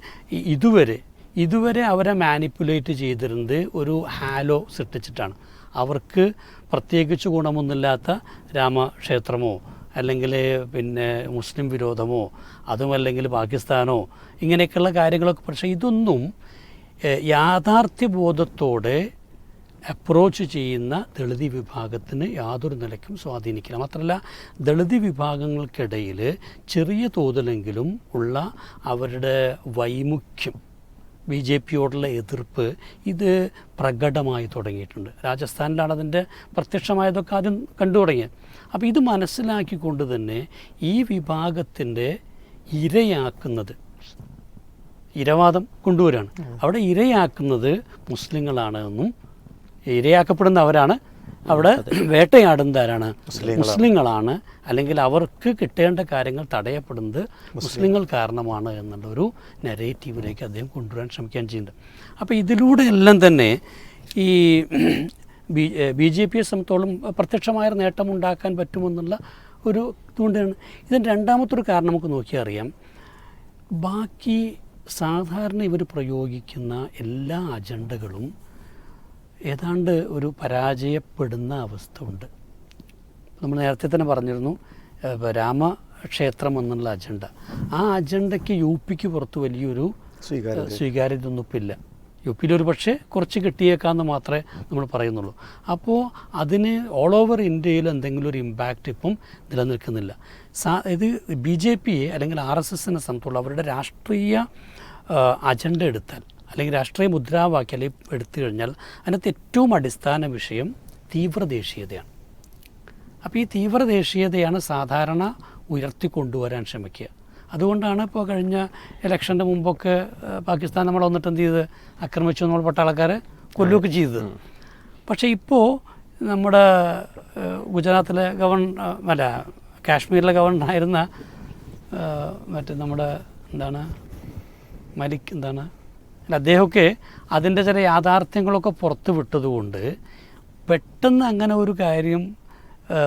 ഇതുവരെ ഇതുവരെ അവരെ മാനിപ്പുലേറ്റ് ചെയ്തിരുന്നത് ഒരു ഹാലോ സൃഷ്ടിച്ചിട്ടാണ്. അവർക്ക് പ്രത്യേകിച്ച് ഗുണമൊന്നുമില്ലാത്ത രാമക്ഷേത്രമോ അല്ലെങ്കിൽ പിന്നെ മുസ്ലിം വിരോധമോ അതും അല്ലെങ്കിൽ പാകിസ്ഥാനോ ഇങ്ങനെയൊക്കെയുള്ള കാര്യങ്ങളൊക്കെ. പക്ഷേ ഇതൊന്നും യാഥാർത്ഥ്യ യാഥാർത്ഥ്യബോധത്തോടെ അപ്രോച്ച് ചെയ്യുന്ന ദളിത് വിഭാഗത്തിന് യാതൊരു നിലയ്ക്കും സ്വാധീനിക്കില്ല. മാത്രമല്ല ദളിത് വിഭാഗങ്ങൾക്കിടയിൽ ചെറിയ തോതിലെങ്കിലും ഉള്ള അവരുടെ വൈമുഖ്യം ബി ജെ പിയോടുള്ള എതിർപ്പ് ഇത് പ്രകടമായി തുടങ്ങിയിട്ടുണ്ട്. രാജസ്ഥാനിലാണ് അതിന്റെ പ്രത്യക്ഷമായതൊക്കെ ആദ്യം കണ്ടു തുടങ്ങിയത് അപ്പോൾ ഇത് മനസ്സിലാക്കിക്കൊണ്ട് തന്നെ ഈ വിഭാഗത്തിന്റെ ഇരയാക്കുന്നത് ഇരവാദം കൊണ്ടുവരികയാണ് അവിടെ ഇരയാക്കുന്നത് മുസ്ലിങ്ങളാണ് എന്നും ഇരയാക്കപ്പെടുന്ന അവരാണ് അവിടെ വേട്ടയാടുന്നതാരാണ് മുസ്ലിങ്ങളാണ്. അല്ലെങ്കിൽ അവർക്ക് കിട്ടേണ്ട കാര്യങ്ങൾ തടയപ്പെടുന്നത് മുസ്ലിങ്ങൾ കാരണമാണ് എന്നുള്ള ഒരു നെറേറ്റീവിലേക്ക് അദ്ദേഹം കൊണ്ടുവരാൻ ശ്രമിക്കുകയും ചെയ്യുന്നുണ്ട്. അപ്പോൾ ഇതിലൂടെ എല്ലാം തന്നെ ഈ ബി ബി ജെ പിയെ സംബന്ധിച്ചോളം പ്രത്യക്ഷമായ നേട്ടമുണ്ടാക്കാൻ പറ്റുമെന്നുള്ള ഒരു ഇതുകൊണ്ടാണ്. ഇതിന്റെ രണ്ടാമത്തൊരു കാരണം നമുക്ക് നോക്കിയാൽ അറിയാം. ബാക്കി സാധാരണ ഇവർ പ്രയോഗിക്കുന്ന എല്ലാ അജണ്ടകളും ഏതാണ്ട് ഒരു പരാജയപ്പെടുന്ന അവസ്ഥ ഉണ്ട് നമ്മൾ നേരത്തെ തന്നെ പറഞ്ഞിരുന്നു രാമ ക്ഷേത്രം രാമക്ഷേത്രം എന്നുള്ള അജണ്ട. ആ അജണ്ടയ്ക്ക് യു പിക്ക് പുറത്ത് വലിയൊരു സ്വീകാര്യത. ഇല്ല യു പിയിൽ ഒരു പക്ഷേ കുറച്ച് കിട്ടിയേക്കാമെന്ന് മാത്രമേ നമ്മൾ പറയുന്നുള്ളൂ. അപ്പോൾ അതിന് ഓൾ ഓവർ ഇന്ത്യയിൽ എന്തെങ്കിലും ഒരു ഇമ്പാക്റ്റ് ഇപ്പം നിലനിൽക്കുന്നില്ല. സാ ഇത് ബി ജെ പിയെ അല്ലെങ്കിൽ ആർ എസ് എസിനെ സംബന്ധിച്ചുള്ള അവരുടെ രാഷ്ട്രീയ അജണ്ട എടുത്താൽ അല്ലെങ്കിൽ രാഷ്ട്രീയ മുദ്രാവാക്യം അല്ലെങ്കിൽ എടുത്തു കഴിഞ്ഞാൽ അതിനകത്ത് ഏറ്റവും അടിസ്ഥാന വിഷയം തീവ്രദേശീയതയാണ്. അപ്പോൾ ഈ തീവ്രദേശീയതയാണ് സാധാരണ ഉയർത്തിക്കൊണ്ടുവരാൻ ശ്രമിക്കുക. അതുകൊണ്ടാണ് ഇപ്പോൾ കഴിഞ്ഞ ഇലക്ഷന്റെ മുമ്പൊക്കെ പാകിസ്ഥാൻ നമ്മൾ വന്നിട്ട് എന്ത് ചെയ്ത്? ആക്രമിച്ചു നമ്മൾ പട്ടാളക്കാരെ കൊല്ലുകയൊക്കെ ചെയ്തത്. പക്ഷേ ഇപ്പോൾ നമ്മുടെ ഗുജറാത്തിലെ ഗവർണർ അല്ല കാശ്മീരിലെ ഗവർണറായിരുന്ന ആയിരുന്ന മറ്റേ നമ്മുടെ എന്താണ് മലിക് എന്താണ് അദ്ദേഹമൊക്കെ അതിന്റെ ചില യാഥാർത്ഥ്യങ്ങളൊക്കെ പുറത്ത് വിട്ടതുകൊണ്ട് പെട്ടെന്ന് അങ്ങനെ ഒരു കാര്യം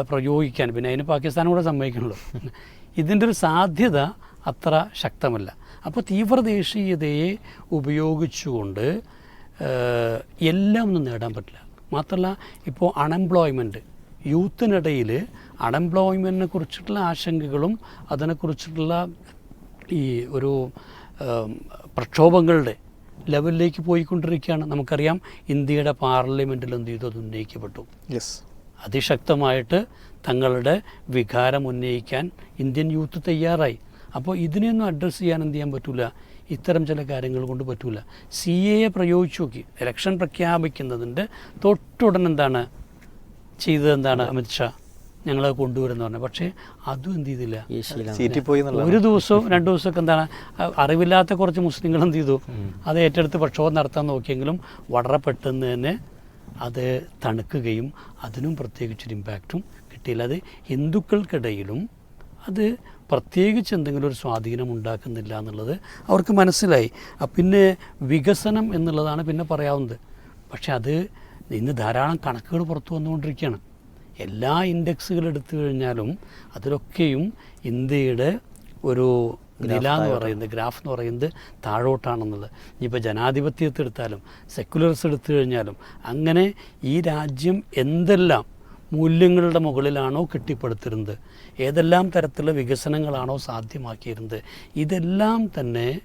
പ്രയോഗിക്കാൻ. പിന്നെ അതിന് പാകിസ്ഥാനും കൂടെ സമ്മതിക്കണല്ലോ ഇതിന്റെ ഒരു സാധ്യത അത്ര ശക്തമല്ല. അപ്പോൾ തീവ്രദേശീയതയെ ഉപയോഗിച്ചുകൊണ്ട് എല്ലാം ഒന്നും നേടാൻ പറ്റില്ല. മാത്രമല്ല ഇപ്പോൾ അൺഎംപ്ലോയ്മെന്റ് യൂത്തിനിടയിൽ അൺഎംപ്ലോയ്മെന്റിനെ കുറിച്ചിട്ടുള്ള ആശങ്കകളും അതിനെക്കുറിച്ചിട്ടുള്ള ഈ ഒരു പ്രക്ഷോഭങ്ങളുടെ ലെവലിലേക്ക് പോയിക്കൊണ്ടിരിക്കുകയാണ്. നമുക്കറിയാം ഇന്ത്യയുടെ പാർലമെന്റിൽ എന്ത് ചെയ്തു? അത് ഉന്നയിക്കപ്പെട്ടു. യെസ് അതിശക്തമായിട്ട് തങ്ങളുടെ വികാരം ഉന്നയിക്കാൻ ഇന്ത്യൻ യൂത്ത് തയ്യാറായി. അപ്പോൾ ഇതിനെയൊന്നും അഡ്രസ്സ് ചെയ്യാൻ എന്ത് ചെയ്യാൻ പറ്റില്ല ഇത്തരം ചില കാര്യങ്ങൾ കൊണ്ട് പറ്റില്ല സി എയെ പ്രയോഗിച്ചു നോക്കി. ഇലക്ഷൻ പ്രഖ്യാപിക്കുന്നതിന്റെ തൊട്ടുടൻ എന്താണ്? ചെയ്തത് എന്താണ് അമിത്ഷാ ഞങ്ങൾ കൊണ്ടുവരുമെന്ന് പറഞ്ഞു. പക്ഷേ അതും എന്ത് ചെയ്തില്ല. ഈ പോയി എന്നുള്ള ഒരു ദിവസവും രണ്ട് ദിവസമൊക്കെ എന്താണ് അറിവില്ലാത്ത കുറച്ച് മുസ്ലിങ്ങൾ എന്ത് ചെയ്തു? അത് ഏറ്റെടുത്ത് പ്രക്ഷോഭം നടത്താൻ നോക്കിയെങ്കിലും വളരെ പെട്ടെന്ന് തന്നെ അത് തണുക്കുകയും അതിനും പ്രത്യേകിച്ചൊരു ഇമ്പാക്റ്റും കിട്ടിയില്ല. അത് ഹിന്ദുക്കൾക്കിടയിലും അത് പ്രത്യേകിച്ച് എന്തെങ്കിലും ഒരു സ്വാധീനം ഉണ്ടാക്കുന്നില്ല എന്നുള്ളത് അവർക്ക് മനസ്സിലായി. അ, പിന്നെ വികസനം എന്നുള്ളതാണ് പിന്നെ പറയാവുന്നത്. പക്ഷെ അത് ഇന്ന് ധാരാളം കണക്കുകൾ പുറത്തു വന്നുകൊണ്ടിരിക്കുകയാണ്. എല്ലാ ഇൻഡെക്സുകൾ എടുത്തു കഴിഞ്ഞാലും അതിലൊക്കെയും ഇന്ത്യയുടെ ഒരു നില എന്ന് പറയുന്നത് ഗ്രാഫ് എന്ന് പറയുന്നത് താഴോട്ടാണെന്നുള്ളത്. ഇനിയിപ്പോൾ ജനാധിപത്യത്തെ എടുത്താലും സെക്കുലർസ് എടുത്തു കഴിഞ്ഞാലും അങ്ങനെ ഈ രാജ്യം എന്തെല്ലാം മൂല്യങ്ങളുടെ മുകളിലാണോ കെട്ടിപ്പടുത്തിരുന്നത് ഏതെല്ലാം തരത്തിലുള്ള വികസനങ്ങളാണോ സാധ്യമാക്കിയിരുന്നത് ഇതെല്ലാം തന്നെ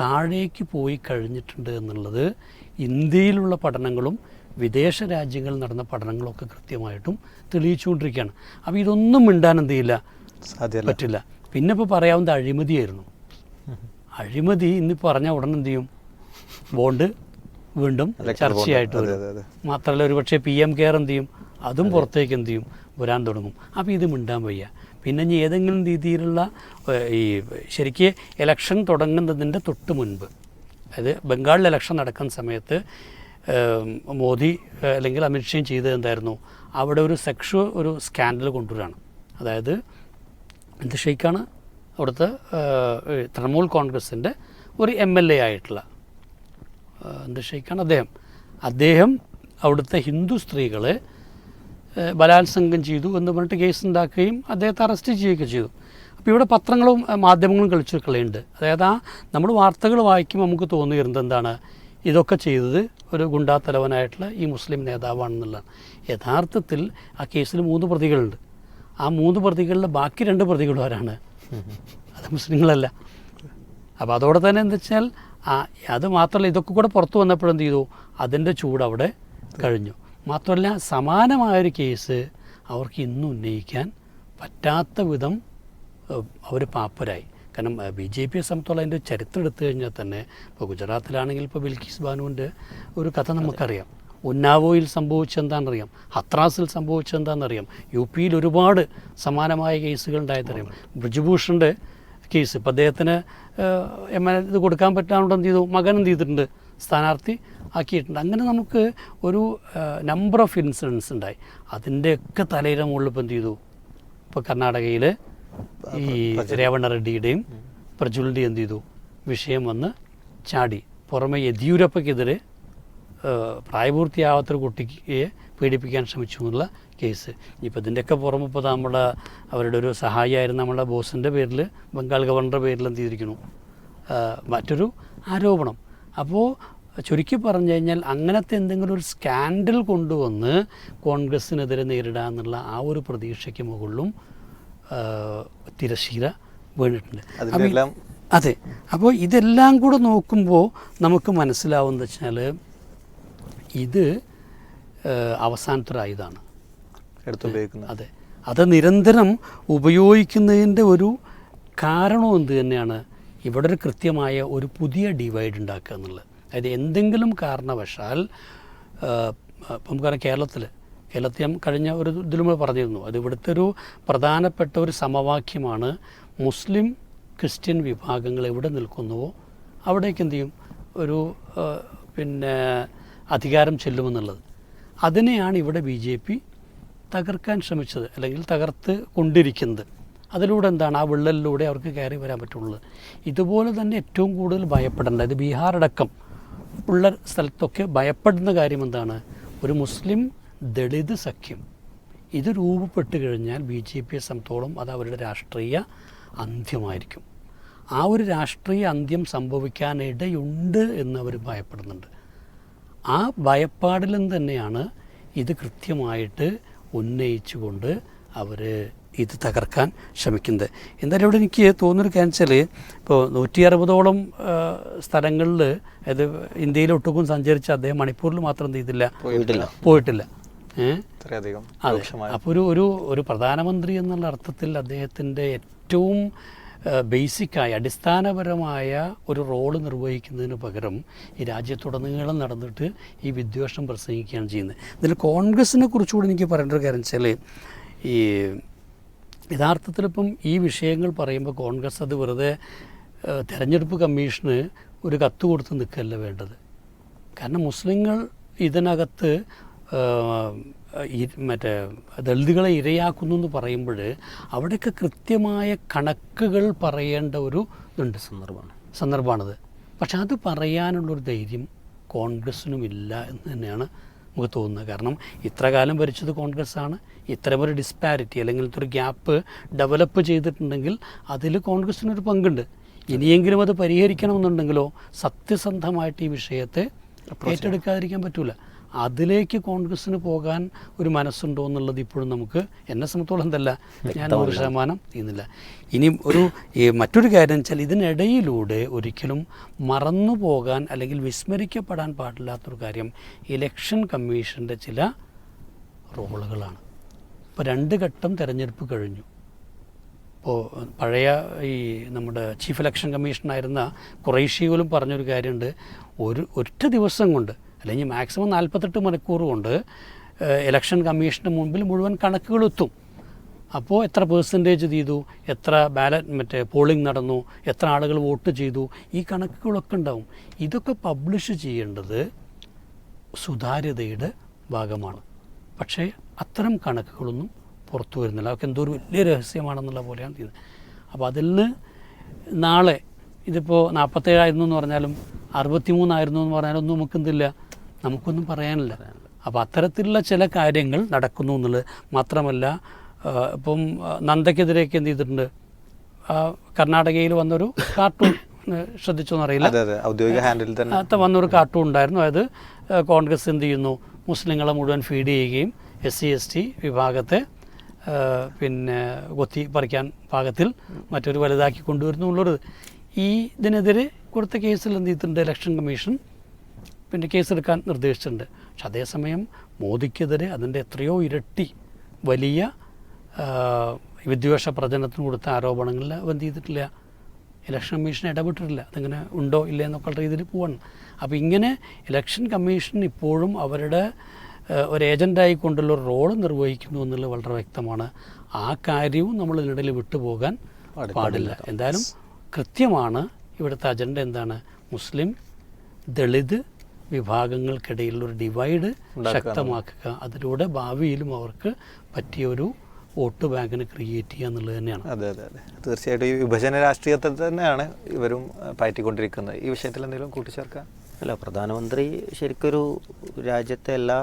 താഴേക്ക് പോയി കഴിഞ്ഞിട്ടുണ്ട് എന്നുള്ളത് ഇന്ത്യയിലുള്ള പഠനങ്ങളും വിദേശ രാജ്യങ്ങളിൽ നടന്ന പഠനങ്ങളൊക്കെ കൃത്യമായിട്ടും തെളിയിച്ചുകൊണ്ടിരിക്കുകയാണ്. അപ്പോൾ ഇതൊന്നും മിണ്ടാൻ എന്ത് ചെയ്യില്ല? പറ്റില്ല. പിന്നെ ഇപ്പോൾ പറയാവുന്നത് അഴിമതിയായിരുന്നു. അഴിമതി ഇന്ന് പറഞ്ഞ ഉടനെ എന്ത് ചെയ്യും? ബോണ്ട് വീണ്ടും ചർച്ചയായിട്ട് വരും. മാത്രമല്ല ഒരു പക്ഷേ പി എം കെയർ എന്ത് ചെയ്യും? അതും പുറത്തേക്ക് എന്ത് ചെയ്യും? വരാൻ തുടങ്ങും. അപ്പോൾ ഇത് മിണ്ടാൻ വയ്യ. പിന്നെ ഇനി ഏതെങ്കിലും രീതിയിലുള്ള ഈ ശരിക്ക് ഇലക്ഷൻ തുടങ്ങുന്നതിന്റെ തൊട്ട് മുൻപ് അതായത് ബംഗാളിൽ ഇലക്ഷൻ നടക്കുന്ന സമയത്ത് മോദി അല്ലെങ്കിൽ അമിത്ഷായും ചെയ്തത് എന്തായിരുന്നു? അവിടെ ഒരു സെക്ഷ ഒരു സ്കാൻഡൽ കൊണ്ടുവരാണ് അതായത് എന്ത് ഷെയ്ക്കാണ് അവിടുത്തെ തൃണമൂൽ കോൺഗ്രസിന്റെ ഒരു എം എൽ എ ആയിട്ടുള്ള എന്ത് അദ്ദേഹം. അദ്ദേഹം അവിടുത്തെ ഹിന്ദു സ്ത്രീകളെ ബലാത്സംഗം ചെയ്തു എന്ന് പറഞ്ഞിട്ട് കേസ് ഉണ്ടാക്കുകയും അദ്ദേഹത്തെ അറസ്റ്റ് ചെയ്യുകയൊക്കെ ചെയ്തു. അപ്പോൾ ഇവിടെ പത്രങ്ങളും മാധ്യമങ്ങളും കളിച്ചു കളിയുണ്ട്. അതായത് ആ നമ്മൾ വാർത്തകൾ വായിക്കുമ്പോൾ നമുക്ക് തോന്നിയിരുന്നത് എന്താണ് ഇതൊക്കെ ചെയ്തത് ഒരു ഗുണ്ടാത്തലവനായിട്ടുള്ള ഈ മുസ്ലിം നേതാവാണെന്നുള്ളതാണ്. യഥാർത്ഥത്തിൽ ആ കേസിൽ മൂന്ന് പ്രതികളുണ്ട്. ആ മൂന്ന് പ്രതികളിലെ ബാക്കി രണ്ട് പ്രതികളും ആരാണ് അത് മുസ്ലിങ്ങളല്ല. അപ്പോൾ അതോടെ തന്നെ എന്താ വെച്ചാൽ ആ അത് മാത്രമല്ല ഇതൊക്കെ കൂടെ പുറത്തു വന്നപ്പോൾ എന്ത് ചെയ്തു? അതിന്റെ ചൂട് അവിടെ കഴിഞ്ഞു. മാത്രമല്ല സമാനമായൊരു കേസ് അവർക്ക് ഇന്നും ഉന്നയിക്കാൻ പറ്റാത്ത വിധം അവർ പാപ്പരായി. കാരണം ബി ജെ പിയെ സംബന്ധിച്ചോളം അതിന്റെ ചരിത്രം എടുത്തു കഴിഞ്ഞാൽ തന്നെ ഇപ്പോൾ ഗുജറാത്തിലാണെങ്കിൽ ഇപ്പോൾ ബിൽക്കിസ് ബാനുവിന്റെ ഒരു കഥ നമുക്കറിയാം. ഉന്നാവോയിൽ സംഭവിച്ചെന്താണെന്നറിയാം. ഹത്രാസിൽ സംഭവിച്ചെന്താണെന്നറിയാം. യു പിയിൽ ഒരുപാട് സമാനമായ കേസുകൾ ഉണ്ടായതറിയാം. ബ്രിജുഭൂഷന്റെ കേസ് ഇപ്പം അദ്ദേഹത്തിന് എം എൽ ഇത് കൊടുക്കാൻ പറ്റാണ്ട് എന്ത് ചെയ്തു? മകൻ എന്ത് ചെയ്തിട്ടുണ്ട്? സ്ഥാനാർത്ഥി ആക്കിയിട്ടുണ്ട്. അങ്ങനെ നമുക്ക് ഒരു നമ്പർ ഓഫ് ഇൻസിഡൻസ് ഉണ്ടായി. അതിന്റെയൊക്കെ തലയിലെ മുകളിൽ ഇപ്പം എന്ത് ചെയ്തു? ഇപ്പോൾ കർണാടകയിൽ ഈ രേവണ റെഡ്ഡിയുടെയും പ്രജുലിന്റെയും എന്ത് ചെയ്തു? വിഷയം വന്ന് ചാടി. പുറമെ യെദ്യൂരപ്പയ്ക്കെതിരെ പ്രായപൂർത്തിയാവാത്തൊരു കുട്ടിയെ പീഡിപ്പിക്കാൻ ശ്രമിച്ചു എന്നുള്ള കേസ്. ഇപ്പോൾ ഇതിന്റെയൊക്കെ പുറമെ ഇപ്പോൾ നമ്മുടെ അവരുടെ ഒരു സഹായിയായിരുന്ന നമ്മുടെ ബോസിന്റെ പേരിൽ ബംഗാൾ ഗവർണറുടെ പേരിൽ എന്ത് ചെയ്തിരിക്കുന്നു? മറ്റൊരു ആരോപണം. അപ്പോൾ ചുരുക്കി പറഞ്ഞു കഴിഞ്ഞാൽ അങ്ങനത്തെ എന്തെങ്കിലും ഒരു സ്കാൻഡൽ കൊണ്ടുവന്ന് കോൺഗ്രസ്സിനെതിരെ നേരിടാമെന്നുള്ള ആ ഒരു പ്രതീക്ഷയ്ക്ക് മുകളിലും ഏഹ് തിരശീല വീണിട്ടുണ്ട് അതെ. അപ്പോൾ ഇതെല്ലാം കൂടെ നോക്കുമ്പോൾ നമുക്ക് മനസ്സിലാവുമെന്ന് വെച്ചാൽ ഇത് അവസാനത്തൊരായുധമാണ് എടുത്തുപയോഗിക്കുന്നത് അതെ. അത് നിരന്തരം ഉപയോഗിക്കുന്നതിന്റെ ഒരു കാരണം എന്ത് തന്നെയാണ്? ഇവിടെ ഒരു കൃത്യമായ ഒരു പുതിയ ഡിവൈഡ് ഉണ്ടാക്കുക എന്നുള്ളത്. അതായത് എന്തെങ്കിലും കാരണവശാൽ നമുക്കറിയാം കേരളത്തിൽ കേരളത്തിൽ കഴിഞ്ഞ ഒരു ഇതിലും പറഞ്ഞിരുന്നു. അത് ഇവിടുത്തെ ഒരു പ്രധാനപ്പെട്ട ഒരു സമവാക്യമാണ് മുസ്ലിം ക്രിസ്ത്യൻ വിഭാഗങ്ങൾ എവിടെ നിൽക്കുന്നുവോ അവിടേക്ക് എന്ത് ചെയ്യും? ഒരു പിന്നെ അധികാരം ചെല്ലുമെന്നുള്ളത്. അതിനെയാണ് ഇവിടെ ബി ജെ പി തകർക്കാൻ ശ്രമിച്ചത് അല്ലെങ്കിൽ തകർത്ത് കൊണ്ടിരിക്കുന്നത്. അതിലൂടെ എന്താണ്? ആ വിള്ളലിലൂടെ അവർക്ക് കയറി വരാൻ പറ്റുള്ളൂ. ഇതുപോലെ തന്നെ ഏറ്റവും കൂടുതൽ ഭയപ്പെടേണ്ട ഇത് ബീഹാർ അടക്കം ഉള്ള സ്ഥലത്തൊക്കെ ഭയപ്പെടുന്ന കാര്യം എന്താണ്? ഒരു മുസ്ലിം ദളിത് സഖ്യം. ഇത് രൂപപ്പെട്ട് കഴിഞ്ഞാൽ ബി ജെ പിയെ സംബന്ധിച്ചോളം അത് അവരുടെ രാഷ്ട്രീയ അന്ത്യമായിരിക്കും. ആ ഒരു രാഷ്ട്രീയ അന്ത്യം സംഭവിക്കാനിടയുണ്ട് എന്ന് അവർ ഭയപ്പെടുന്നുണ്ട്. ആ ഭയപ്പാടിലും തന്നെയാണ് ഇത് കൃത്യമായിട്ട് ഉന്നയിച്ചുകൊണ്ട് അവർ ഇത് തകർക്കാൻ ശ്രമിക്കുന്നത്. എന്തായാലും ഇവിടെ എനിക്ക് തോന്നുന്നൊരു കാര്യം വെച്ചാൽ ഇപ്പോൾ നൂറ്റി അറുപതോളം സ്ഥലങ്ങളിൽ അതായത് ഇന്ത്യയിലൊട്ടുക്കും സഞ്ചരിച്ച അദ്ദേഹം മണിപ്പൂരിൽ മാത്രം എന്ത് ചെയ്തില്ല? പോയിട്ടില്ല. അതെ. അപ്പോൾ ഒരു ഒരു ഒരു പ്രധാനമന്ത്രി എന്നുള്ള അർത്ഥത്തിൽ അദ്ദേഹത്തിന്റെ ഏറ്റവും ബേസിക്കായ അടിസ്ഥാനപരമായ ഒരു റോൾ നിർവഹിക്കുന്നതിന് പകരം ഈ രാജ്യത്തുടനീളം നടന്നിട്ട് ഈ വിദ്വേഷം പ്രസംഗിക്കുകയാണ് ചെയ്യുന്നത്. ഇതിൽ കോൺഗ്രസിനെ കുറിച്ചുകൂടി എനിക്ക് പറയേണ്ട ഒരു കാര്യം വെച്ചാൽ ഈ യഥാർത്ഥത്തിലിപ്പം ഈ വിഷയങ്ങൾ പറയുമ്പോൾ കോൺഗ്രസ് അത് വെറുതെ തെരഞ്ഞെടുപ്പ് കമ്മീഷന് ഒരു കത്ത് കൊടുത്ത് നിൽക്കുകയല്ല വേണ്ടത്. കാരണം മുസ്ലിങ്ങൾ ഇതിനകത്ത് മറ്റേ ദളിതുകളെ ഇരയാക്കുന്നു എന്ന് പറയുമ്പോൾ അവിടെയൊക്കെ കൃത്യമായ കണക്കുകൾ പറയേണ്ട ഒരു ഇതുണ്ട്. സന്ദർഭമാണ്. സന്ദർഭമാണത്. പക്ഷെ അത് പറയാനുള്ളൊരു ധൈര്യം കോൺഗ്രസ്സിനുമില്ല എന്ന് തന്നെയാണ് നമുക്ക് തോന്നുന്നത്. കാരണം ഇത്ര കാലം ഭരിച്ചത് കോൺഗ്രസ്സാണ്. ഇത്തരമൊരു ഡിസ്പാരിറ്റി അല്ലെങ്കിൽ ഇത്ര ഗ്യാപ്പ് ഡെവലപ്പ് ചെയ്തിട്ടുണ്ടെങ്കിൽ അതിൽ കോൺഗ്രസ്സിനൊരു പങ്കുണ്ട്. ഇനിയെങ്കിലും അത് പരിഹരിക്കണമെന്നുണ്ടെങ്കിലോ സത്യസന്ധമായിട്ട് ഈ വിഷയത്തെ ഏറ്റെടുക്കാതിരിക്കാൻ പറ്റൂല. അതിലേക്ക് കോൺഗ്രസ്സിന് പോകാൻ ഒരു മനസ്സുണ്ടോ എന്നുള്ളത് ഇപ്പോഴും നമുക്ക് എന്നെ സംബന്ധിച്ചോളം എന്തല്ല ഞാൻ നൂറ് ശതമാനം ചെയ്യുന്നില്ല. ഇനി ഒരു മറ്റൊരു കാര്യം വെച്ചാൽ ഇതിനിടയിലൂടെ ഒരിക്കലും മറന്നു പോകാൻ അല്ലെങ്കിൽ വിസ്മരിക്കപ്പെടാൻ പാടില്ലാത്തൊരു കാര്യം ഇലക്ഷൻ കമ്മീഷന്റെ ചില റോളുകളാണ്. ഇപ്പോൾ രണ്ട് ഘട്ടം തിരഞ്ഞെടുപ്പ് കഴിഞ്ഞു. ഇപ്പോൾ പഴയ ഈ നമ്മുടെ ചീഫ് ഇലക്ഷൻ കമ്മീഷനായിരുന്ന കുറേശ്ശി പോലും പറഞ്ഞൊരു കാര്യമുണ്ട്. ഒരു ഒറ്റ ദിവസം കൊണ്ട് അല്ലെങ്കിൽ മാക്സിമം നാൽപ്പത്തെട്ട് മണിക്കൂർ കൊണ്ട് ഇലക്ഷൻ കമ്മീഷന് മുമ്പിൽ മുഴുവൻ കണക്കുകൾ എത്തും അപ്പോൾ എത്ര പേഴ്സന്റേജ് ചെയ്തു? എത്ര ബാലറ്റ് മറ്റേ പോളിംഗ് നടന്നു? എത്ര ആളുകൾ വോട്ട് ചെയ്തു? ഈ കണക്കുകളൊക്കെ ഉണ്ടാവും. ഇതൊക്കെ പബ്ലിഷ് ചെയ്യേണ്ടത് സുതാര്യതയുടെ ഭാഗമാണ്. പക്ഷേ അത്തരം കണക്കുകളൊന്നും പുറത്തു വരുന്നില്ല. അതൊക്കെ എന്തോ ഒരു വലിയ രഹസ്യമാണെന്നുള്ള പോലെയാണ് ഇത് അപ്പോൾ അതിൽ നിന്ന് നാളെ ഇതിപ്പോൾ നാൽപ്പത്തേഴായിരുന്നു എന്ന് പറഞ്ഞാലും അറുപത്തിമൂന്നായിരുന്നു എന്ന് പറഞ്ഞാലും ഒന്നും നമുക്ക് എന്തില്ല നമുക്കൊന്നും പറയാനില്ല. അപ്പോൾ അത്തരത്തിലുള്ള ചില കാര്യങ്ങൾ നടക്കുന്നു എന്നുള്ളത് മാത്രമല്ല ഇപ്പം നന്ദയ്ക്കെതിരെയൊക്കെ എന്ത് ചെയ്തിട്ടുണ്ട്? കർണാടകയിൽ വന്നൊരു കാർട്ടൂൺ ശ്രദ്ധിച്ചോന്നറിയില്ല ഔദ്യോഗിക ഹാൻഡിൽ തന്നെ. വന്നൊരു കാർട്ടൂൺ ഉണ്ടായിരുന്നു. അതായത് കോൺഗ്രസ് എന്ത് ചെയ്യുന്നു? മുസ്ലിങ്ങളെ മുഴുവൻ ഫീഡ് ചെയ്യുകയും എസ് സി എസ് ടി വിഭാഗത്തെ പിന്നെ കൊത്തി പറിക്കാൻ പാകത്തിൽ മറ്റൊരു വലുതാക്കി കൊണ്ടുവരുന്നു എന്നുള്ളത് ഈ ഇതിനെതിരെ കൊടുത്ത കേസിൽ എന്ത് ചെയ്തിട്ടുണ്ട്? ഇലക്ഷൻ കമ്മീഷൻ പിന്നെ കേസെടുക്കാൻ നിർദ്ദേശിച്ചിട്ടുണ്ട്. പക്ഷെ അതേസമയം മോദിക്കെതിരെ അതിന്റെ എത്രയോ ഇരട്ടി വലിയ വിദ്വേഷ പ്രചരണത്തിന് കൊടുത്ത ആരോപണങ്ങളിൽ അവ എന്ത് ചെയ്തിട്ടില്ല. ഇലക്ഷൻ കമ്മീഷൻ ഇടപെട്ടിട്ടില്ല. അതിങ്ങനെ ഉണ്ടോ ഇല്ലേ എന്നൊക്കെ രീതിയിൽ പോവാണ്. അപ്പോൾ ഇങ്ങനെ ഇലക്ഷൻ കമ്മീഷൻ ഇപ്പോഴും അവരുടെ ഒരു ഏജന്റായി കൊണ്ടുള്ള ഒരു റോൾ നിർവഹിക്കുന്നു എന്നുള്ളത് വളരെ വ്യക്തമാണ്. ആ കാര്യവും നമ്മൾ ഇതിനിടയിൽ വിട്ടുപോകാൻ പാടില്ല. എന്തായാലും കൃത്യമാണ് ഇവിടുത്തെ അജണ്ട എന്താണ്? മുസ്ലിം ദളിത് വിഭാഗങ്ങൾക്കിടയിലുള്ള ഒരു ഡിവൈഡ് ശക്തമാക്കുക. അതിലൂടെ ഭാവിയിലും അവർക്ക് പറ്റിയ ഒരു വോട്ട് ബാങ്കിന് ക്രിയേറ്റ് ചെയ്യുക എന്നുള്ളത് തന്നെയാണ്. അതെ അതെ അതെ. തീർച്ചയായിട്ടും ഈ വിഭജന രാഷ്ട്രീയത്തെ തന്നെയാണ് ഇവരും പാറ്റിക്കൊണ്ടിരിക്കുന്നത്. പയറ്റിക്കൊണ്ടിരിക്കുന്നത് ഈ വിഷയത്തിൽ എന്തെങ്കിലും കൂട്ടിച്ചേർക്കാം അല്ല പ്രധാനമന്ത്രി ശരിക്കൊരു രാജ്യത്തെ എല്ലാ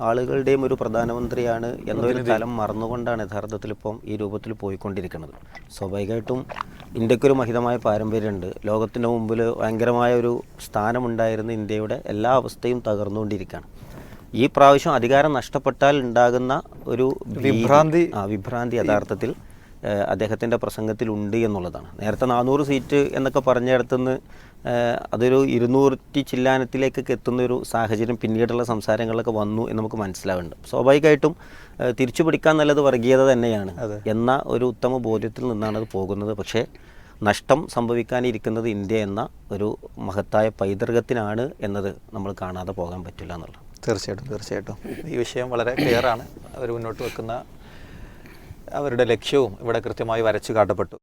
ആളുകളുടെയും ഒരു പ്രധാനമന്ത്രിയാണ് എന്നൊരു തലം മറന്നുകൊണ്ടാണ് യഥാർത്ഥത്തിൽ ഇപ്പം ഈ രൂപത്തിൽ പോയിക്കൊണ്ടിരിക്കുന്നത്. സ്വാഭാവികമായിട്ടും ഇന്ത്യക്കൊരു മഹിതമായ പാരമ്പര്യമുണ്ട്. ലോകത്തിന്റെ മുമ്പിൽ ഭയങ്കരമായ ഒരു സ്ഥാനമുണ്ടായിരുന്ന ഇന്ത്യയുടെ എല്ലാ അവസ്ഥയും തകർന്നുകൊണ്ടിരിക്കുകയാണ്. ഈ പ്രാവശ്യം അധികാരം നഷ്ടപ്പെട്ടാൽ ഉണ്ടാകുന്ന ഒരു വിഭ്രാന്തി. ആ വിഭ്രാന്തി യഥാർത്ഥത്തിൽ അദ്ദേഹത്തിന്റെ പ്രസംഗത്തിലുണ്ട് എന്നുള്ളതാണ്. നേരത്തെ നാനൂറ് സീറ്റ് എന്നൊക്കെ പറഞ്ഞിടത്തുനിന്ന് അതൊരു ഇരുന്നൂറ്റി ചില്ലാനത്തിലേക്കൊക്കെ എത്തുന്ന ഒരു സാഹചര്യം പിന്നീടുള്ള സംസാരങ്ങളൊക്കെ വന്നു എന്ന് നമുക്ക് മനസ്സിലാവുന്നുണ്ട്. സ്വാഭാവികമായിട്ടും തിരിച്ചു പിടിക്കാൻ നല്ലത് വർഗീയത തന്നെയാണ്. എന്ന ഒരു ഉത്തമ ബോധ്യത്തിൽ നിന്നാണ് അത് പോകുന്നത്. പക്ഷേ നഷ്ടം സംഭവിക്കാനിരിക്കുന്നത് ഇന്ത്യ എന്ന ഒരു മഹത്തായ പൈതൃകത്തിനാണ് എന്നത് നമ്മൾ കാണാതെ പോകാൻ പറ്റില്ല എന്നുള്ളത്. തീർച്ചയായിട്ടും തീർച്ചയായിട്ടും. ഈ വിഷയം വളരെ ക്ലിയർ ആണ് അവർ മുന്നോട്ട് വെക്കുന്ന അവരുടെ ലക്ഷ്യവും ഇവിടെ കൃത്യമായി വരച്ചു കാട്ടപ്പെട്ടു.